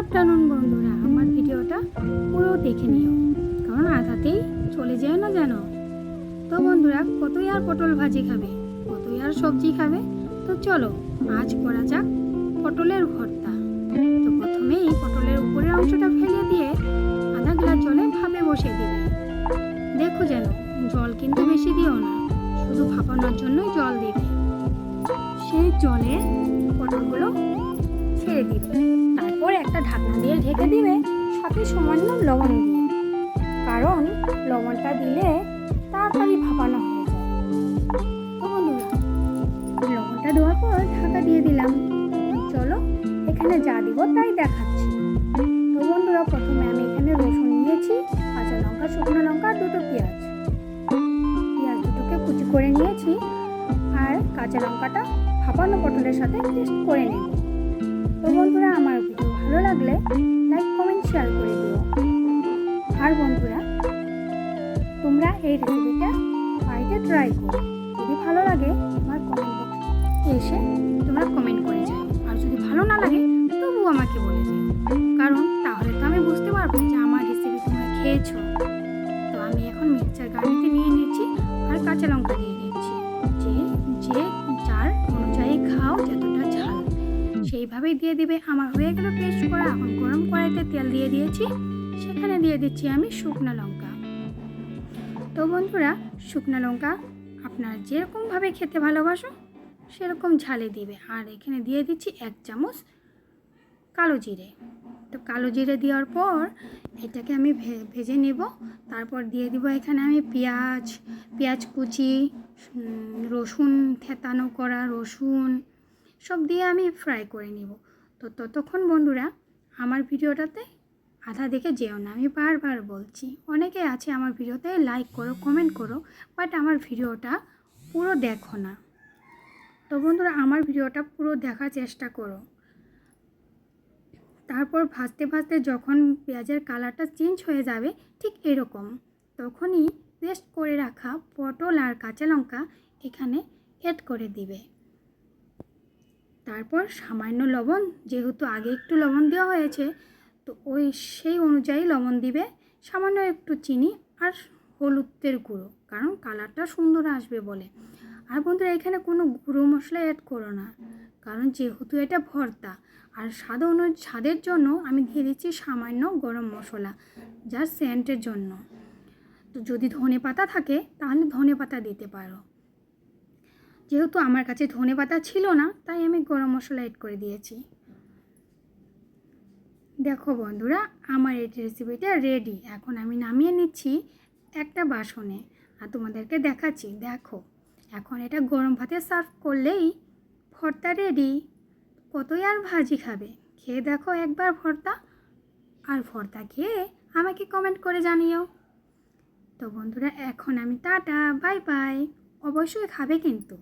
Afternoon বন্ধুরা, আমার ভিডিওটা পুরো দেখে নিও। কারণ আধাতেই চলে যায় না যেন। তো বন্ধুরা, কতই আর পটল ভাজি খাবে, কতই আর সবজি খাবে? তো চলো, আজ করা যাক পটলের ভর্তা। তো প্রথমেই পটলের উপরের অংশটা ফেলে দিয়ে আধা গ্লাস জলে ভাপে বসে দিবে। দেখো যেন, জল কিন্তু বেশি দিও না, শুধু ভাপানোর জন্যই জল দিবে। সেই জলে পটলগুলো ছেড়ে দিবে। তারপর একটা ঢাকনা দিয়ে ঢেকে দিবে সাথে সামান্য লবণ দিয়ে। কারণ লবণটা দিলে তাড়াতাড়ি ভাপানো হয়ে যায়। লবণটা দেওয়ার পর ঢাকা দিয়ে দিলাম। চলো, এখানে যা দিব তাই দেখাচ্ছি। তো বন্ধুরা, প্রথমে আমি এখানে রসুন নিয়েছি, কাঁচা লঙ্কা, শুকনো লঙ্কা, দুটো পেঁয়াজ। পেঁয়াজ দুটোকে কুচি করে নিয়েছি আর কাঁচা লঙ্কাটা ভাপানো পটলের সাথে পেস্ট করে নেব। তো বন্ধুরা লাইক কমেন্ট শেয়ার করে দিও। আর বন্ধুরা, তোমরা এই রেসিপিটা বাড়িতে ট্রাই করো। যদি ভালো লাগে তোমার কমেন্ট বক্সে এসে তোমরা কমেন্ট করে যাও। আর যদি ভালো না লাগে তবু আমাকে বলে দিও। কারণ তাহলে তো আমি বুঝতে পারব যে আমার রেসিপি তোমরা খেয়েছো। তো আমি এখন মিক্সচার গাড়িতে নিয়ে নিচ্ছি, আর কাঁচা লঙ্কা সেইভাবেই দিয়ে দিবে। আমার হয়ে গেল পেস্ট করা। এখন গরম কড়াইতে তেল দিয়ে দিয়েছি। সেখানে দিয়ে দিচ্ছি আমি শুকনো লঙ্কা। তো বন্ধুরা, শুকনো লঙ্কা আপনারা যেরকমভাবে খেতে ভালোবাসো, সেরকম ঝালে দিবে। আর এখানে দিয়ে দিচ্ছি এক চামচ কালো জিরে। তো কালো জিরে দেওয়ার পর এটাকে আমি ভেজে নেব। তারপর দিয়ে দিব এখানে আমি পেঁয়াজ পেঁয়াজ কুচি রসুন থেতানো করা রসুন। সব দিয়ে আমি ফ্রাই করে নিব। তো ততক্ষণ বন্ধুরা, আমার ভিডিওটাতে আধা দেখে যেও না, আমি বারবার বলছি। অনেকে আছে আমার ভিডিওতে লাইক করো কমেন্ট করো বাট আমার ভিডিওটা পুরো দেখো না। তো বন্ধুরা, আমার ভিডিওটা পুরো দেখার চেষ্টা করো। তারপর ভাজতে ভাজতে যখন পেঁয়াজের কালারটা চেঞ্জ হয়ে যাবে, ঠিক এরকম। তখনই পেস্ট করে রাখা পটল আর কাঁচা লঙ্কা এখানে অ্যাড করে দিবে। তারপর সামান্য লবণ, যেহেতু আগে একটু লবণ দেওয়া হয়েছে, তো ওই সেই অনুযায়ী লবণ দিবে। সামান্য একটু চিনি আর হলুদের গুঁড়ো, কারণ কালারটা সুন্দর আসবে বলে। আর বন্ধুরা, এখানে কোনো গুঁড়ো মশলা অ্যাড করো না, কারণ যেহেতু এটা ভর্তা, আর স্বাদ অনু, স্বাদের জন্য আমি দিয়ে দিচ্ছি সামান্য গরম মশলা যার সেন্টের জন্য। তো যদি ধনে পাতা থাকে, তাহলে ধনে পাতা দিতে পারো। যেহেতু আমার কাছে ধনে পাতা ছিল না, তাই আমি গরম মশলা অ্যাড করে দিয়েছি। দেখো বন্ধুরা, আমার এই রেসিপিটা রেডি এখন আমি নামিয়ে নিচ্ছি একটা বাসনে। আর তোমাদেরকে দেখাচ্ছি, দেখো, এখন এটা গরম ভাতে সার্ভ করলেই ভর্তা রেডি কতই আর ভাজি খাবে? খেয়ে দেখো একবার ভর্তা। আর ভর্তা খেয়ে আমাকে কমেন্ট করে জানিও। তো বন্ধুরা, এখন আমি টাটা বাই বাই অবশ্যই খাবে কিন্তু।